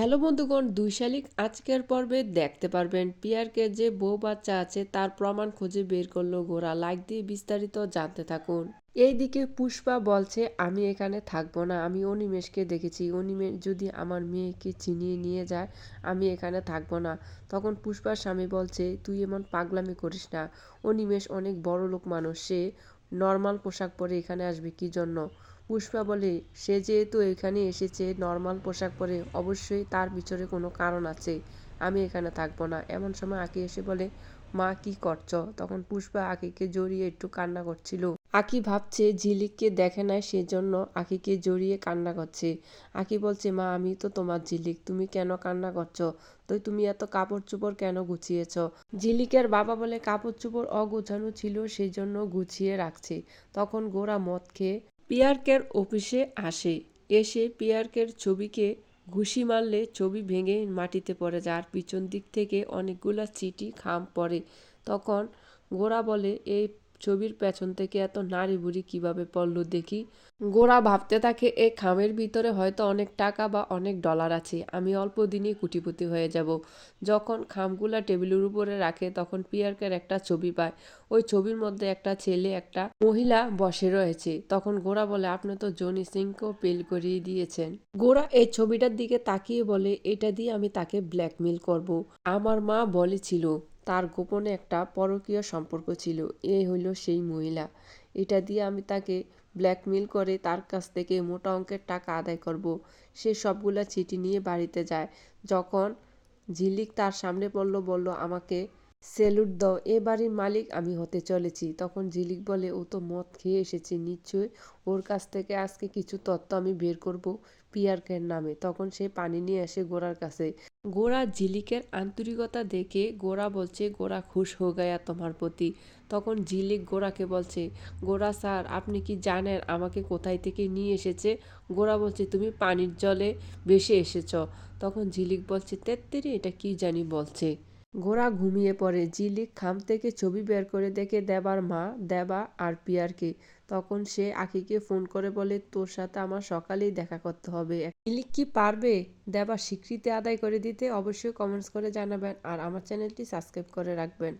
Hello বন্ধুগণ, দুই শালিক আজকের পর্বে দেখতে পারবেন পিয়ারকে যে বউ বাচ্চা আছে তার প্রমাণ খুঁজে বের করল ঘোড়া লাইক দিয়ে বিস্তারিত জানতে থাকুন। এইদিকে পুষ্পা বলছে, আমি এখানে থাকব না, আমি অনিমেষকে দেখেছি। অনিমেষ যদি আমার মেয়েকে চিনিয়ে নিয়ে যায়, আমি এখানে থাকব না। তখন পুষ্পার স্বামী বলছে, তুই এমন পাগলামি করিস না। অনিমেষ অনেক বড় লোক মানুষ, সে নর্মাল পোশাক পরে এখানে আসবে, কি জন্য? পুষ্পা বলে, সে যেহেতু এখানে এসেছে নর্মাল পোশাক পরে অবশ্যই তার পিছনে কোনো কারণ আছে, আমি এখানে থাকব না। এমন সময় আঁকি এসে বলে, মা, কি করছ? তখন পুষ্পা আঁকিকে জড়িয়ে একটু কান্না করছিল। আকি ভাবছে, ঝিলিককে দেখে নাই সেজন্য আকিকে জড়িয়ে কান্না করছে। আকি বলছে, মা, আমি তো তোমার ঝিলিক, তুমি কেন কান্না করছ? তো তুমি এত কাপড় চোপড় কেন গুছিয়েছ? ঝিলিকের বাবা বলে কাপড় চোপড় অগোছানো ছিল সেই জন্য গুছিয়ে রাখছে। তখন গোরা মদ খেয়ে পিয়ার্কের অফিসে আসে। এসে পিয়ার্কের ছবিকে ঘুষি মারলে ছবি ভেঙে মাটিতে পড়ে যায় পিছন দিক থেকে অনেকগুলো চিঠি খাম পড়ে। তখন গোরা বলে, এই ছবির পেছন থেকে এত নারী বুড়ি কীভাবে পড়ল দেখি? গোরা ভাবতে থাকে এই খামের ভিতরে হয়তো অনেক টাকা বা অনেক ডলার আছে, আমি অল্প দিনই কুটিপতি হয়ে যাব। যখন খামগুলা টেবিলের উপরে রাখে, তখন পিয়ার্কের একটা ছবি পায়। ওই ছবির মধ্যে একটা ছেলে, একটা মহিলা বসে রয়েছে। তখন গোরা বলে, আপনি তো জনি সিংকেও পেল করিয়ে দিয়েছেন। গোরা এই ছবিটার দিকে তাকিয়ে বলে, এটা দিয়ে আমি তাকে ব্ল্যাকমেল করব। আমার মা বলেছিল তার গোপনে একটা পরকীয় সম্পর্ক ছিল। এ হইল সেই মহিলা। এটা দিয়ে আমি তাকে ব্ল্যাকমেল করে তার কাছ থেকে মোটা অঙ্কের টাকা আদায় করব। সে সবগুলা চিঠি নিয়ে বাড়িতে যায়। যখন ঝিলিক তার সামনে পড়ল বলল, আমাকে সেলুট দাও, এ বাড়ির মালিক আমি হতে চলেছি। তখন ঝিলিক বলে, ও তো মদ খেয়ে এসেছে নিশ্চয় ওর কাছ থেকে আজকে কিছু তত্ত্ব আমি বের করব পিয়ার্কের নামে। তখন সে পানি নিয়ে আসে গোড়ার কাছে। গোরা ঝিলিকের আন্তরিকতা দেখে গোরা বলছে, গোরা খুশ হো গয়া তোমার প্রতি। তখন ঝিলিক গোরাকে বলছে, গোরা স্যার, আপনি কি জানেন আমাকে কোথায় থেকে নিয়ে এসেছে? গোরা বলছে, তুমি পানির জলে ভেসে এসেছ। তখন ঝিলিক বলছে, তেত্তেরি, এটা কি জানি বলছে? গোরা ঘুমিয়ে পড়ে। ঝিলিক খাম থেকে ছবি বের করে দেখে দেবার মা, দেবা আর পিয়ারকে। তখন সে আখিকে ফোন করে বলে, তোর সাথে আমার সকালেই দেখা করতে হবে। ঝিলিক কি পারবে? দেবা স্বীকৃতি আদায় করে দিতে অবশ্যই কমেন্টস করে জানাবেন আর আমার চ্যানেলটি সাবস্ক্রাইব করে রাখবেন।